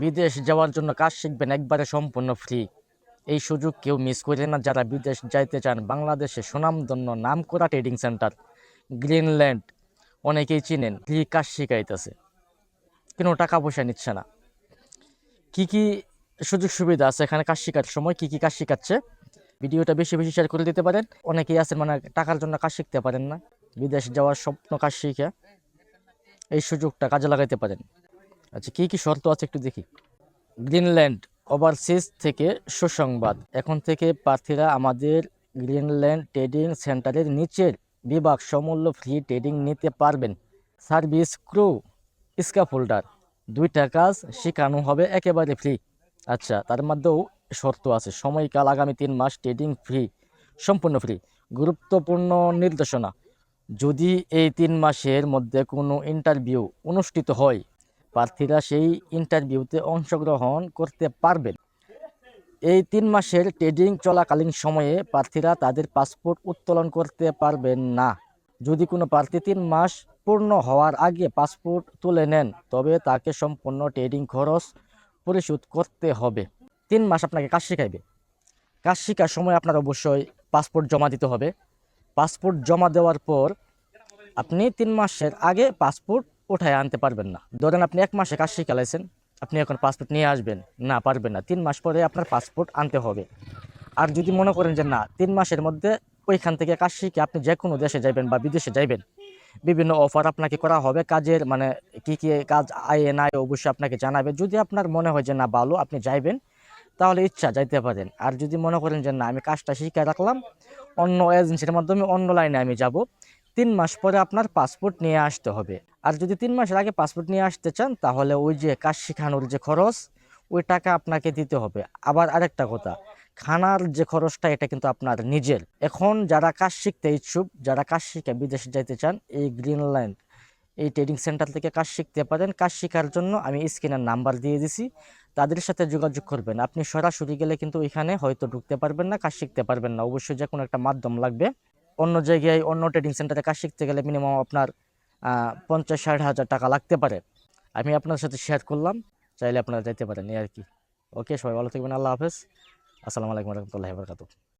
বিদেশ যাওয়ার জন্য কাজ শিখবেন, একবারে সম্পূর্ণ ফ্রি এই সুযোগ কেউ মিস করেন না। যারা বিদেশ যাইতে চান, বাংলাদেশে সুনামধন্য নাম করা ট্রেডিং সেন্টার গ্রিনল্যান্ড অনেকেই চিনেন ফ্রি কাজ শিখাইতেছে। কোনো টাকা পয়সা নিচ্ছে না। কি কি সুযোগ সুবিধা আছে এখানে কাজ শেখার সময়? কি কি কাজ শেখাচ্ছে? ভিডিওটা বেশি বেশি শেয়ার করে দিতে পারেন। অনেকেই আছেন মানে টাকার জন্য কাজ শিখতে পারেন না। বিদেশ যাওয়ার স্বপ্ন কাজ শিখে এই সুযোগটা কাজে লাগাইতে পারেন। আচ্ছা কি কি শর্ত আছে একটু দেখি। গ্রিনল্যান্ড ওভারসিজ থেকে সুসংবাদ। এখন থেকে প্রার্থীরা আমাদের গ্রিনল্যান্ড ট্রেডিং সেন্টারের নিচের বিভাগ সমূল্য ফ্রি ট্রেডিং নিতে পারবেন। সার্ভিস ক্রু স্কাফোল্ডার দুইটা কাজ শেখানো হবে একেবারে ফ্রি। আচ্ছা তার মধ্যেও শর্ত আছে, সময়কাল আগামী তিন মাস ট্রেডিং ফ্রি, সম্পূর্ণ ফ্রি, গুরুত্বপূর্ণ নির্দেশনা। যদি এই তিন মাসের মধ্যে কোনো ইন্টারভিউ অনুষ্ঠিত হয় প্রার্থীরা সেই ইন্টারভিউতে অংশগ্রহণ করতে পারবেন এই তিন মাসের ট্রেডিং চলাকালীন সময়ে প্রার্থীরা তাদের পাসপোর্ট উত্তোলন করতে পারবেন না। যদি কোনো প্রার্থী তিন মাস পূর্ণ হওয়ার আগে পাসপোর্ট তুলে নেন, তবে তাকে সম্পূর্ণ ট্রেডিং খরচ পরিশোধ করতে হবে। তিন মাস আপনাকে কাজ শেখাইবে। কাজ শেখার সময় আপনার অবশ্যই পাসপোর্ট জমা দিতে হবে। পাসপোর্ট জমা দেওয়ার পর আপনি তিন মাসের আগে পাসপোর্ট উঠায় আনতে পারবেন না। ধরেন আপনি এক মাসে কাজ শিখালাইছেন আপনি এখন পাসপোর্ট নিয়ে আসবেন, না পারবেন না, তিন মাস পরে আপনার পাসপোর্ট আনতে হবে। আর যদি মনে করেন যে না, তিন মাসের মধ্যে ওইখান থেকে কাজ শিখে আপনি যে কোনো দেশে যাবেন বা বিদেশে যাইবেন, বিভিন্ন অফার আপনাকে করা হবে, কাজের মানে কি কি কাজ আয় না অবশ্যই আপনাকে জানাবে। যদি আপনার মনে হয় যে না, ভালো, আপনি যাইবেন, তাহলে ইচ্ছা যাইতে পারেন। আর যদি মনে করেন যে না, আমি কাজটা শিখে রাখলাম, অন্য এজেন্সির মাধ্যমে অন্য লাইনে আমি যাব তিন মাস পরে আপনার পাসপোর্ট নিয়ে আসতে হবে। আর যদি তিন মাসের আগে পাসপোর্ট নিয়ে আসতে চান, তাহলে ওই যে কাজ শেখানোর যে খরচ, ওই টাকা আপনাকে দিতে হবে। আবার আরেকটা কথা, খানার যে খরচটা, এটা কিন্তু আপনার নিজের। এখন যারা কাজ শিখতে ইচ্ছুক, যারা কাজ শিখে বিদেশে যাইতে চান, এই গ্রিনল্যান্ড এই ট্রেডিং সেন্টার থেকে কাজ শিখতে পারেন। কাজ শেখার জন্য আমি স্ক্রিনের নাম্বার দিয়ে দিছি। তাদের সাথে যোগাযোগ করবেন। আপনি সরাসরি গেলে কিন্তু ওইখানে হয়তো ঢুকতে পারবেন না, কাজ শিখতে পারবেন না। অবশ্যই যে কোনো একটা মাধ্যম লাগবে। অন্য জায়গায়, অন্য ট্রেডিং সেন্টারে কাজ শিখতে গেলে মিনিমাম আপনার পঞ্চাশ ষাট হাজার টাকা লাগতে পারে। আমি আপনার সাথে শেয়ার করলাম, চাইলে আপনারা যেতে পারেন এই আর কি। ওকে সবাই ভালো থাকবেন, আল্লাহ হাফেজ। আসসালামু আলাইকুম রহমতুল্লাহ বরকাত